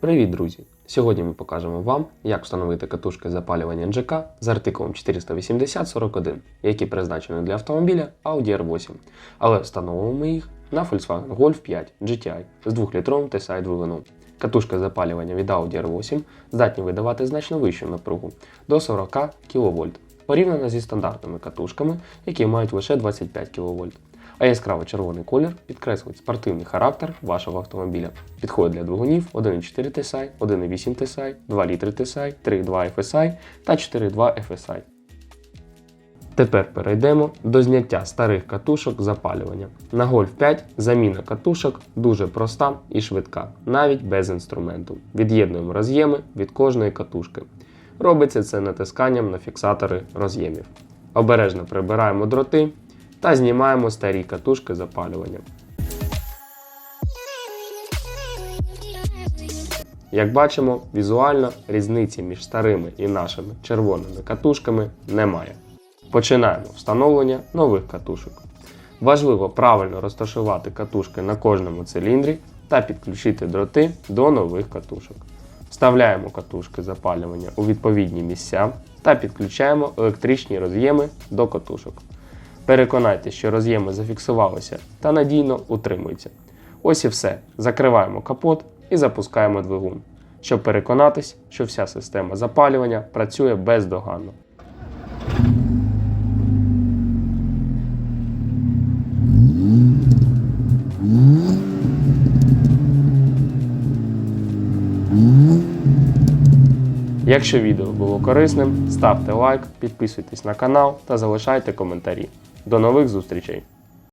Привіт, друзі! Сьогодні ми покажемо вам, як встановити катушки запалювання NGK з артикулом 48041, які призначені для автомобіля Audi R8. Але встановимо ми їх на Volkswagen Golf 5 GTI з 2-літровим TSI двигуном. Катушки запалювання від Audi R8 здатні видавати значно вищу напругу до 40 кВт, порівняно зі стандартними катушками, які мають лише 25 кВт. А яскраво червоний колір підкреслить спортивний характер вашого автомобіля. Підходить для двигунів 1,4 TSI, 1,8 TSI, 2 літри TSI, 3,2 FSI та 4,2 FSI. Тепер перейдемо до зняття старих катушок запалювання. На Golf 5 заміна катушок дуже проста і швидка, навіть без інструменту. Від'єднуємо роз'єми від кожної катушки. Робиться це натисканням на фіксатори роз'ємів. Обережно прибираємо дроти та знімаємо старі катушки запалювання. Як бачимо, візуально різниці між старими і нашими червоними катушками немає. Починаємо встановлення нових катушок. Важливо правильно розташувати катушки на кожному циліндрі та підключити дроти до нових катушок. Вставляємо катушки запалювання у відповідні місця та підключаємо електричні роз'єми до катушок. Переконайтеся, що роз'єми зафіксувалися та надійно утримуються. Ось і все. Закриваємо капот і запускаємо двигун, щоб переконатись, що вся система запалювання працює бездоганно. Якщо відео було корисним, ставте лайк, підписуйтесь на канал та залишайте коментарі. До нових зустрічей!